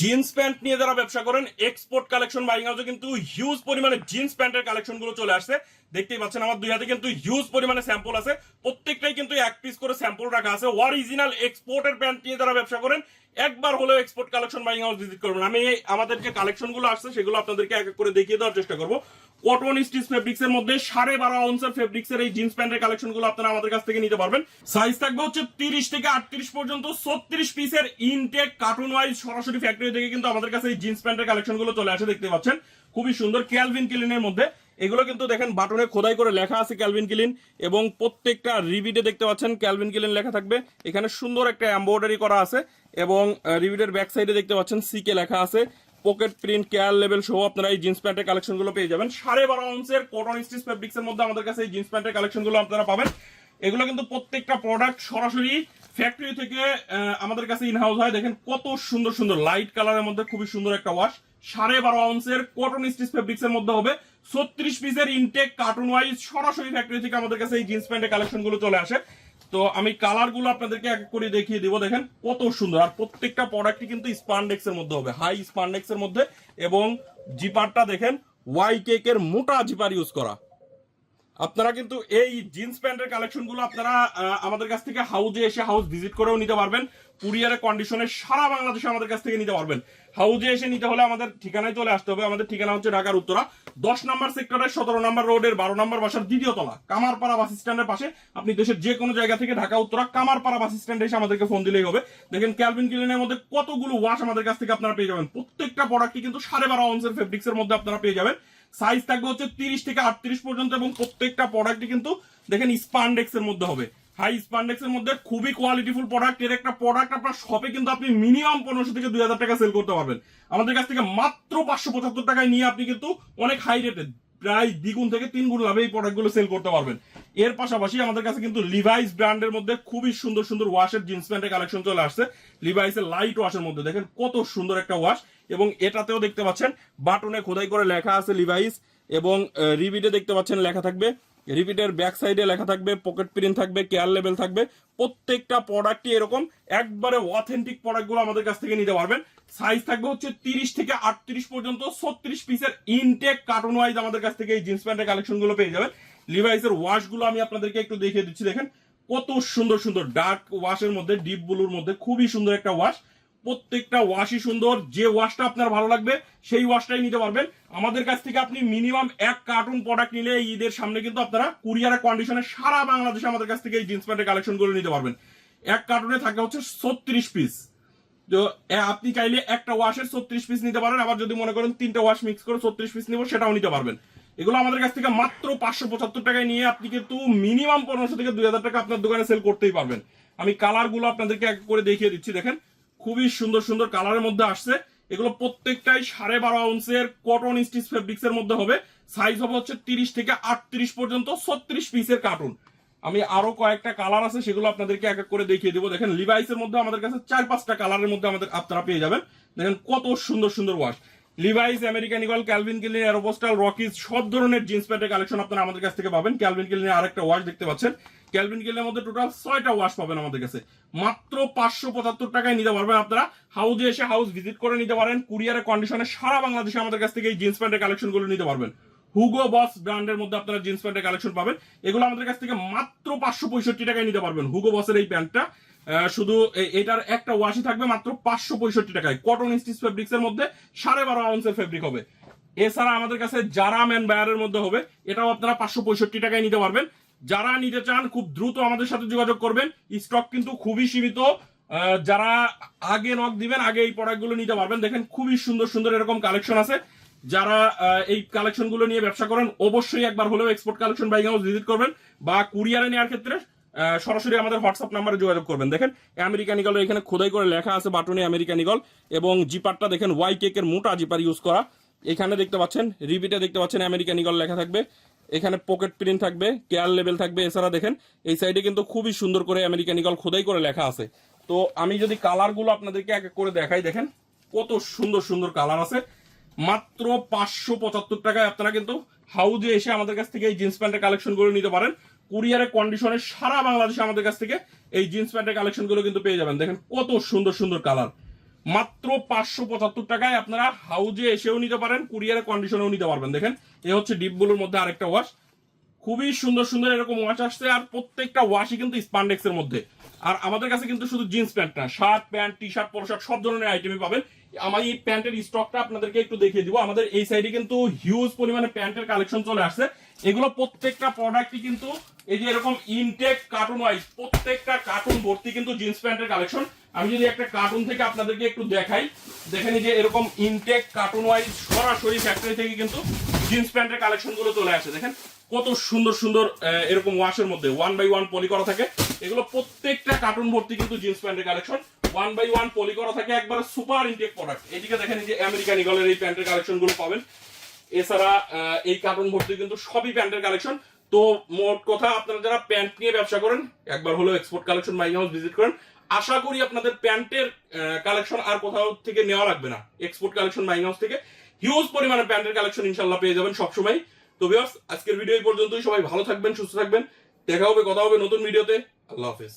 Jeans pant নিয়ে যারা ব্যবসা করেন এক্সপোর্ট কালেকশন বাইং হাউসে কিন্তু হিউজ পরিমাণে জিন্স প্যান্টের কালেকশনগুলো চলে আসছে। দেখতেই পাচ্ছেন আমার দুই হাতে কিন্তু হিউজ পরিমাণে স্যাম্পল আছে। প্রত্যেকটাই কিন্তু এক পিস করে স্যাম্পল রাখা আছে। অরিজিনাল এক্সপোর্টের প্যান্ট নিয়ে যারা ব্যবসা করেন, একবার হলেও export collection buying house visit করবেন। আমি আমাদের যে কালেকশনগুলো আসছে, সেগুলো আপনাদেরকে এক এক করে দেখিয়ে দেওয়ার চেষ্টা করব। কটন স্টিচ ফেব্রিক্স এর মধ্যে? সাড়ে বারো আউন্সের ফেব্রিক্স এর এই জিন্স প্যান্টের কালেকশনগুলো আপনারা আমাদের কাছ থেকে নিতে পারবেন। সাইজ থাকবে হচ্ছে তিরিশ থেকে আটত্রিশ পর্যন্ত, ছত্রিশ পিসের ইনটেক কার্টুন ওয়াইজ সরাসরি ফ্যাক্টরি থেকে কিন্তু আমাদের কাছে এই জিন্স প্যান্টের কালেকশনগুলো চলে আসে, দেখতে পাচ্ছেন। খুবই সুন্দর ক্যালভিন কিলিনের মধ্যে। এগুলো কিন্তু দেখেন বাটনে খোদাই করে লেখা আছে ক্যালভিন কিলিন এবং প্রত্যেকটা রিবিটে দেখতে পাচ্ছেন ক্যালভিন কিলিন লেখা থাকবে। এখানে সুন্দর একটা এম্ব্রয়ডারি করা আছে এবং রিবিটের ব্যাক সাইডে দেখতে পাচ্ছেন সিকে লেখা আছে। পকেট প্রিন্ট কেয়ার লেভেল সহ আপনারা এই জিন্স প্যান্টের কালেকশনগুলো পেয়ে যাবেন। সাড়ে বারো আউন্সের কটন স্টিচ ফেব্রিক্স এর মধ্যে আমাদের কাছে এই জিন্স প্যান্টের কালেকশনগুলো আপনারা পাবেন। এগুলো কিন্তু প্রত্যেকটা প্রোডাক্ট সরাসরি ফ্যাক্টরি থেকে আমাদের কাছে ইনহাউস হয়। দেখেন কত সুন্দর সুন্দর লাইট কালারের মধ্যে খুবই সুন্দর একটা ওয়াশ সাড়ে বারো আউন্সের কটন স্টিচ ফেব্রিক্স এর মধ্যে হবে। ছত্রিশ পিসের ইনটেক কার্টুন ওয়াইজ সরাসরি ফ্যাক্টরি থেকে আমাদের কাছে এই জিন্স প্যান্টের কালেকশনগুলো চলে আসে। তো আমি কালারগুলো আপনাদেরকে এক করে দেখিয়ে দিব, দেখেন কত সুন্দর। আর প্রত্যেকটা প্রোডাক্টই কিন্তু স্পান্ডেক্স এর মধ্যে হবে হাই স্পান্ডেক্স এর মধ্যে। এবং জিপারটা দেখেন ওয়াই কেকের মোটা জিপার ইউজ করা। আপনারা কিন্তু এই জিন্স প্যান্টের কালেকশনগুলো আপনারা আমাদের কাছ থেকে হাউজে এসে হাউস ভিজিট করেও নিতে পারবেন। কুরিয়ারের কন্ডিশনে সারা বাংলাদেশে আমাদের কাছ থেকে নিতে পারবেন। হাউজে এসে নিতে হলে আমাদের ঠিকানায় চলে আসতে হবে। আমাদের ঠিকানা হচ্ছে ঢাকার উত্তরা, দশ নম্বর সেক্টরের সতেরো নম্বর রোডের বারো নম্বর বাসার দ্বিতীয় তলা, কামারপাড়া বাস স্ট্যান্ডের পাশে। আপনি দেশের যে কোনো জায়গা থেকে ঢাকা, উত্তরা, কামারপাড়া বাস স্ট্যান্ডে এসে আমাদেরকে ফোন দিলেই হবে। দেখেন ক্যালভিন কিলিনের মধ্যে কতগুলো ওয়াশ আমাদের কাছ থেকে আপনারা পেয়ে যাবেন। প্রত্যেকটা প্রোডাক্টই কিন্তু সাড়ে বারো আউন্সের ফেব্রিক্সের মধ্যে আপনারা পেয়ে যাবেন। সাইজ থাকবে হচ্ছে তিরিশ থেকে আটত্রিশ পর্যন্ত এবং প্রত্যেকটা প্রোডাক্টই কিন্তু দেখেন স্পান্ডেক্স এর মধ্যে হবে। হাই স্পান্ডেক্স এর মধ্যে খুবই কোয়ালিটিফুল প্রোডাক্টের একটা প্রোডাক্ট আপনার শপে কিন্তু আপনি মিনিমাম পনেরোশো থেকে দুই হাজার টাকা সেল করতে পারবেন। আমাদের কাছ থেকে মাত্র পাঁচশো পঁচাত্তর টাকায় নিয়ে আপনি কিন্তু অনেক হাই রেটে প্রায় দ্বিগুণ থেকে তিন গুণ লাভে এই প্রোডাক্টগুলো সেল করতে পারবেন। এর পাশাপাশি আমাদের কাছে কিন্তু লিভাইস ব্র্যান্ডের মধ্যে খুবই সুন্দর সুন্দর ওয়াশের জিন্স প্যান্টের কালেকশন চলে আসছে। লিভাইসের লাইট ওয়াশের মধ্যে। দেখেন কত সুন্দর একটা ওয়াশ এবং এটাতেও দেখতে পাচ্ছেন বাটনে খোদাই করে লেখা আছে লিভাইস এবং রিবিটে দেখতে পাচ্ছেন লেখা থাকবে। রিপিটের ব্যাক সাইডে লেখা থাকবে পকেট প্রিন্ট থাকবে কেয়ার লেভেল থাকবে। প্রত্যেকটা প্রোডাক্টই এরকম, একবারে অথেন্টিক প্রোডাক্টগুলো আমাদের কাছ থেকে নিতে পারবেন। সাইজ থাকবে হচ্ছে তিরিশ থেকে আটত্রিশ পর্যন্ত, ছত্রিশ পিসের ইনটেক কার্টুন ওয়াইজ আমাদের কাছ থেকে এই জিন্স প্যান্টের কালেকশনগুলো পেয়ে যাবেন। লিভাইসের ওয়াশগুলো আমি আপনাদেরকে একটু দেখিয়ে দিচ্ছি, দেখেন। কত সুন্দর সুন্দর ডার্ক ওয়াশের মধ্যে ডিপ ব্লুর মধ্যে, খুবই সুন্দর একটা ওয়াশ প্রত্যেকটা ওয়াশই সুন্দর, যে ওয়াশটা আপনার ভালো লাগবে, সেই ওয়াশটাই নিতে পারবেন। আমাদের কাছ থেকে আপনি মিনিমাম এক কার্টুন প্রোডাক্ট নিলে ঈদের সামনে কিন্তু আপনারা কুরিয়ারের কন্ডিশনে সারা বাংলাদেশে আমাদের কাছ থেকে এই জিন্স প্যান্টের কালেকশনগুলো নিতে পারবেন। এক কার্টুনে থাকে হচ্ছে ছত্রিশ পিস তো আপনি চাইলে একটা ওয়াশের ছত্রিশ পিস নিতে পারেন, আবার যদি মনে করেন তিনটা ওয়াশ মিক্স করে ছত্রিশ পিস নিব, সেটাও নিতে পারবেন। এগুলো আমাদের কাছ থেকে মাত্র পাঁচশো পঁচাত্তর টাকায় নিয়ে আপনি কিন্তু মিনিমাম পনেরোশো থেকে দুই হাজার টাকা আপনার দোকানে সেল করতেই পারবেন। আমি কালারগুলো আপনাদেরকে এক করে দেখিয়ে দিচ্ছি, দেখেন। খুবই সুন্দর সুন্দর কালারের মধ্যে আসছে। এগুলো প্রত্যেকটাই সাড়ে বারো আউন্সের কটন স্টিচ ফেব্রিক্স এর মধ্যে হবে। সাইজ হবে হচ্ছে তিরিশ থেকে আটত্রিশ পর্যন্ত, ছত্রিশ পিসের কার্টুন আমি আরও কয়েকটা কালার আছে, সেগুলো আপনাদেরকে এক এক করে দেখিয়ে দেবো। দেখেন লিভাইসের মধ্যে আমাদের কাছে চার পাঁচটা কালারের মধ্যে আমাদের আপনারা পেয়ে যাবেন। দেখেন কত সুন্দর সুন্দর wash Levi's American Eagle Calvin Klein Aeropostale Rockies সব ধরনের জিন্স প্যান্টের কালেকশন আপনারা আমাদের কাছ থেকে পাবেন। ক্যালভিন কিলিনের আরেকটা ওয়াশ দেখতে পাচ্ছেন। ক্যালভিন কিলিনের মধ্যে টোটাল ছয়টা ওয়াশ পাবেন আমাদের কাছে। মাত্র পাঁচশো পঁচাত্তর টাকায় নিতে পারবেন আপনারা। হাউজে এসে হাউস ভিজিট করে নিতে পারেন। কুরিয়ারের কন্ডিশনে সারা বাংলাদেশে আমাদের কাছ থেকে এই জিন্স প্যান্টের কালেকশনগুলো নিতে পারবেন। হুগো বস ব্র্যান্ডের মধ্যে আপনারা জিন্স প্যান্টের কালেকশন পাবেন। এগুলো আমাদের কাছ থেকে মাত্র পাঁচশো পঁয়ষট্টি টাকায় নিতে পারবেন। হুগো বসের এই প্যান্টটা শুধু এটার একটা ওয়াশি থাকবে মাত্র পাঁচশো পঁয়ষট্টি টাকায়। কটন স্টিচ ফেব্রিক্স এর মধ্যে সাড়ে বারো আউন্সের ফেব্রিক হবে। এছাড়া আমাদের কাছে যারা ম্যান বায়ারের মধ্যে হবে। এটাও আপনারা পাঁচশো পঁয়ষট্টি টাকায় নিতে পারবেন। যারা নিতে চান, খুব দ্রুত আমাদের সাথে যোগাযোগ করবেন। স্টক কিন্তু খুবই সীমিত। যারা আগে নক দিবেন, আগে এই প্রোডাক্টগুলো নিতে পারবেন। দেখেন, খুবই সুন্দর সুন্দর এরকম কালেকশন আছে। যারা এই কালেকশনগুলো নিয়ে ব্যবসা করেন, অবশ্যই একবার হলেও export collection buying house visit করবেন বা কুরিয়ারে নেওয়ার ক্ষেত্রে সরাসরি আমাদের হোয়াটসঅ্যাপ নাম্বারে যোগাযোগ করবেন। দেখেন আমেরিকান ইগল এখানে খোদাই করে লেখা আছে বাটনে আমেরিকান ইগল এবং জিপারটা দেখেন ওয়াই কেকের মোটা জিপার ইউজ করা। এখানে দেখতে পাচ্ছেন, রিপিটে দেখতে পাচ্ছেন আমেরিকান ইগল লেখা থাকবে। এখানে পকেট প্রিন্ট থাকবে, কেয়ার লেভেল থাকবে। এছাড়া দেখেন, এই সাইডে কিন্তু খুবই সুন্দর করে আমেরিকান ইগল খোদাই করে লেখা আছে। তো আমি যদি কালারগুলো আপনাদেরকে এক এক করে দেখাই, দেখেন, কত সুন্দর সুন্দর কালার আছে। মাত্র পাঁচশো পঁচাত্তর টাকায় আপনারা কিন্তু হাউজে এসে আমাদের কাছ থেকে এই জিন্স প্যান্টের কালেকশনগুলো নিতে পারেন। কুরিয়ারের কন্ডিশনে সারা বাংলাদেশে আমাদের কাছ থেকে এই জিন্স প্যান্টের কালেকশনগুলো কিন্তু পেয়ে যাবেন। দেখেন কত সুন্দর সুন্দর কালার মাত্র পাঁচশো পঁচাত্তর টাকায় আপনারা হাউজে এসেও নিতে পারেন কুরিয়ারে কন্ডিশনেও নিতে পারবেন। দেখেন, এ হচ্ছে ডিপগুলোর মধ্যে আরেকটা ওয়াশ খুবই সুন্দর সুন্দর এরকম ওয়াশ আসছে, আর প্রত্যেকটা ওয়াশই কিন্তু স্পান্ডেক্স এর মধ্যে। আর আমাদের কাছে কিন্তু শুধু জিন্স প্যান্ট না shirt pant T shirt shirt সব ধরনের আইটেমই পাবেন। আমার এই প্যান্টের স্টকটা আপনাদেরকে একটু দেখিয়ে দিব। আমাদের এই সাইডে কিন্তু হিউজ পরিমাণে প্যান্টের কালেকশন চলে আসছে। এগুলো প্রত্যেকটা প্রোডাক্টই কিন্তু এই যে এরকম ইনটেক কার্টুন ওয়াইজ প্রত্যেকটা কার্টুন ভর্তি কিন্তু জিন্স প্যান্টের কালেকশন আমি যদি একটা কার্টুন থেকে আপনাদেরকে একটু দেখাই, দেখেন যে এরকম ইনটেক কার্টুন ওয়াইজ সরাসরি ফ্যাক্টরি থেকে কিন্তু জিন্স প্যান্টের কালেকশনগুলো চলে আসে। দেখেন কত সুন্দর সুন্দর এরকম ওয়াশের মধ্যে ওয়ান বাই ওয়ান পলি করা থাকে। এগুলো প্রত্যেকটা কার্টুন ভর্তি কিন্তু জিন্স প্যান্টের collection one by one poly করা থাকে একবার সুপার ইনটেক প্রোডাক্ট এদিকে দেখেন যে আমেরিকান ইগলের এই প্যান্টের কালেকশনগুলো পাবেন। এছাড়া এই কার্টুন ভর্তি কিন্তু সবই প্যান্টের কালেকশন তো মোট কথা, আপনারা যারা প্যান্ট নিয়ে ব্যবসা করেন, একবার হলো export collection my house visit করেন। আশা করি আপনাদের প্যান্টের কালেকশন আর কোথাও থেকে নেওয়া লাগবে না। এক্সপোর্ট কালেকশন মাই হাউস থেকে। হিউজ পরিমাণে প্যান্টের কালেকশন ইনশাল্লাহ পেয়ে যাবেন সবসময়। তো ভিউয়ার্স আজকের ভিডিও এই পর্যন্তই। সবাই ভালো থাকবেন, সুস্থ থাকবেন। দেখা হবে, কথা হবে নতুন ভিডিওতে আল্লাহ হাফেজ।